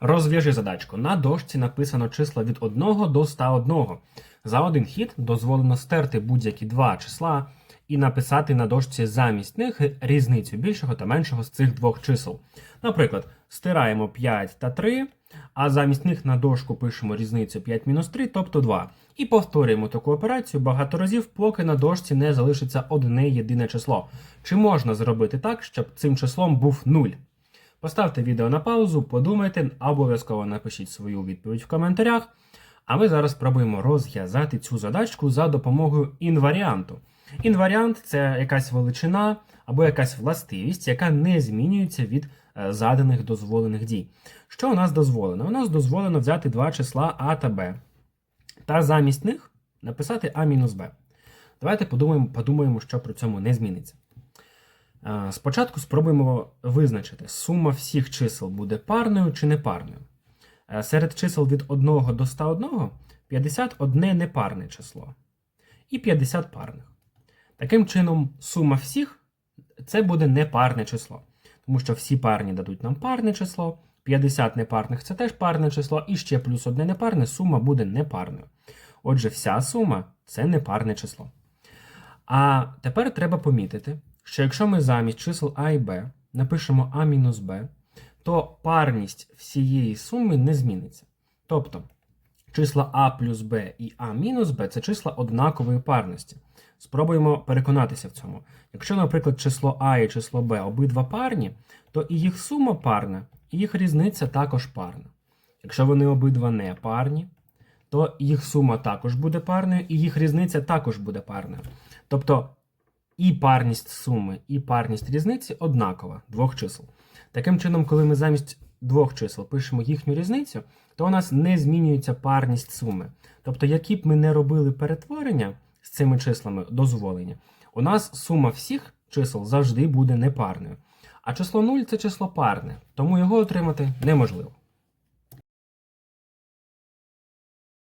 Розв'яжи задачку. На дошці написано числа від 1 до 101. За один хід дозволено стерти будь-які два числа і написати на дошці замість них різницю більшого та меншого з цих двох чисел. Наприклад, стираємо 5 та 3, а замість них на дошку пишемо різницю 5 мінус 3, тобто 2. І повторюємо таку операцію багато разів, поки на дошці не залишиться одне єдине число. Чи можна зробити так, щоб цим числом був 0? Поставте відео на паузу, подумайте, обов'язково напишіть свою відповідь в коментарях. А ми зараз спробуємо розв'язати цю задачку за допомогою інваріанту. Інваріант це якась величина або якась властивість, яка не змінюється від е, заданих дозволених дій. Що у нас дозволено? У нас дозволено взяти два числа А та Б, та замість них написати А-Б. Давайте подумаємо, подумаємо, що при цьому не зміниться. Е, Спочатку спробуємо визначити, сума всіх чисел буде парною чи непарною. Е, Серед чисел від 1 до 101 51 непарне число і 50 парних. Таким чином, сума всіх це буде непарне число, тому що всі парні дадуть нам парне число, 50 непарних це теж парне число, і ще плюс одне непарне сума буде непарною. Отже, вся сума це непарне число. А тепер треба помітити, що якщо ми замість чисел А і Б напишемо А мінус Б, то парність всієї суми не зміниться. Тобто числа А плюс Б і А мінус Б це числа однакової парності. Спробуємо переконатися в цьому. Якщо, наприклад, число А і число Б обидва парні, то і їх сума парна, і їх різниця також парна. Якщо вони обидва не парні, то їх сума також буде парною, і їх різниця також буде парною. Тобто і парність суми, і парність різниці однакова двох чисел. Таким чином, коли ми замість двох чисел пишемо їхню різницю, то у нас не змінюється парність суми. Тобто, які б ми не робили перетворення з цими числами дозволення, у нас сума всіх чисел завжди буде непарною. А число 0 це число парне, тому його отримати неможливо.